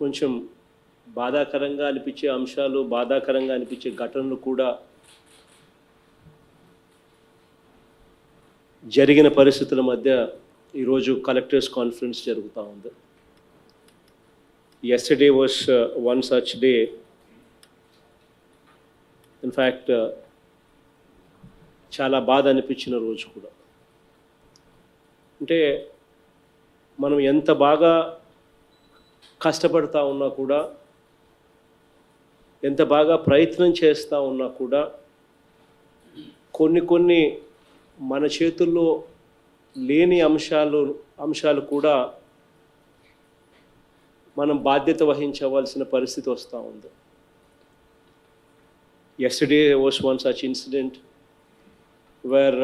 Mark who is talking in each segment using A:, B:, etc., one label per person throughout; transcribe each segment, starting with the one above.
A: కొంచెం బాధాకరంగా అనిపించే అంశాలు బాధాకరంగా అనిపించే ఘటనలు కూడా జరిగిన పరిస్థితుల మధ్య ఈరోజు కలెక్టర్స్ కాన్ఫరెన్స్ జరుగుతూ ఉంది. Yesterday was one such day in fact చాలా బాధ అనిపించిన రోజు కూడా. అంటే మనం ఎంత బాగా కష్టపడతా ఉన్నా కూడా ఎంత బాగా ప్రయత్నం చేస్తూ ఉన్నా కూడా కొన్ని కొన్ని మన చేతుల్లో లేని అంశాలు అంశాలు కూడా మనం బాధ్యత వహించవలసిన పరిస్థితి వస్తూ ఉంది. Yesterday was one such incident where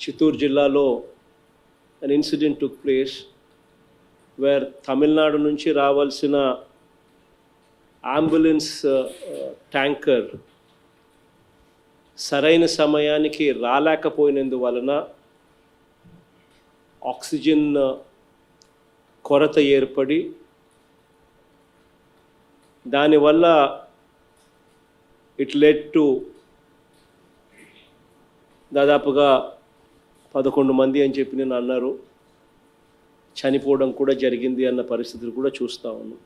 A: Chittoor జిల్లాలో an incident took place where Tamil Nadu నుంచి రావాల్సిన అంబులెన్స్ ట్యాంకర్ సరైన సమయానికి రాలేకపోయినందువలన ఆక్సిజన్ కొరత ఏర్పడి దానివల్ల ఇట్ లెడ్ టు దాదాపుగా పదకొండు మంది అని చెప్పి నేను అన్నారు. చనిపోవడం కూడా జరిగింది అన్న పరిస్థితులు కూడా చూస్తూ ఉన్నాం.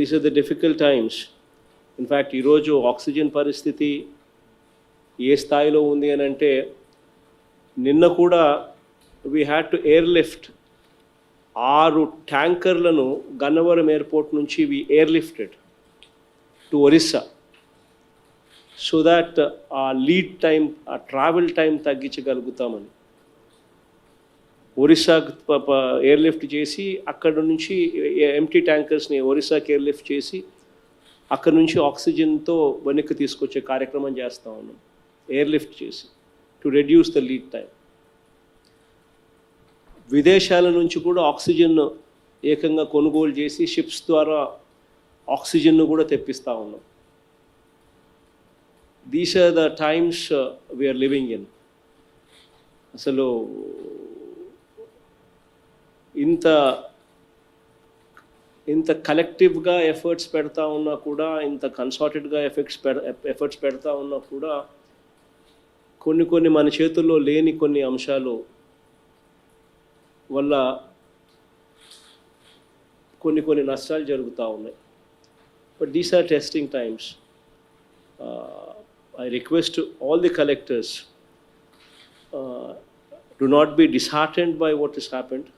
A: These are the difficult times in fact ఈరోజు ఆక్సిజన్ పరిస్థితి ఏ స్థాయిలో ఉంది అని అంటే నిన్న కూడా we had to air lift ఆరు ట్యాంకర్లను గన్నవరం ఎయిర్పోర్ట్ నుంచి we air lifted to Orissa so that uh lead time uh travel time తగ్గించగలుగుతామని. ఒరిస్సాకు ఎయిర్ లిఫ్ట్ చేసి అక్కడ నుంచి ఎంటీ ట్యాంకర్స్ని ఒరిస్సాకి ఎయిర్ లిఫ్ట్ చేసి అక్కడ నుంచి ఆక్సిజన్తో వెనక్కి తీసుకొచ్చే కార్యక్రమం చేస్తూ ఉన్నాం. ఎయిర్ లిఫ్ట్ చేసి to reduce the lead time విదేశాల నుంచి కూడా ఆక్సిజన్ ఏకంగా కొనుగోలు చేసి షిప్స్ ద్వారా ఆక్సిజన్ను కూడా తెప్పిస్తూ ఉన్నాం. These are the times we are living in అసలు ఇంత ఇంత కలెక్టివ్గా ఎఫర్ట్స్ పెడతా ఉన్నా కూడా ఇంత కన్సార్టెడ్గా ఎఫెక్ట్స్ పెడ ఎఫర్ట్స్ పెడతా ఉన్నా కూడా కొన్ని కొన్ని మన చేతుల్లో లేని కొన్ని అంశాలు వల్ల కొన్ని కొన్ని నష్టాలు జరుగుతూ ఉన్నాయి. But these are testing times I request all the collectors do not be disheartened by what is happened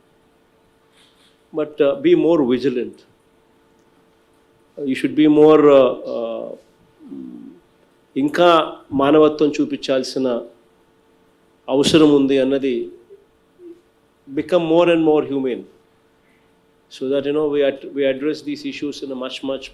A: but uh, be more vigilant. Uh, you should be more uh, uh, ఇంకా మానవత్వం చూపించాల్సిన అవసరం ఉంది అన్నది become more and more human so that you know we, ad- we address these issues in a much, much,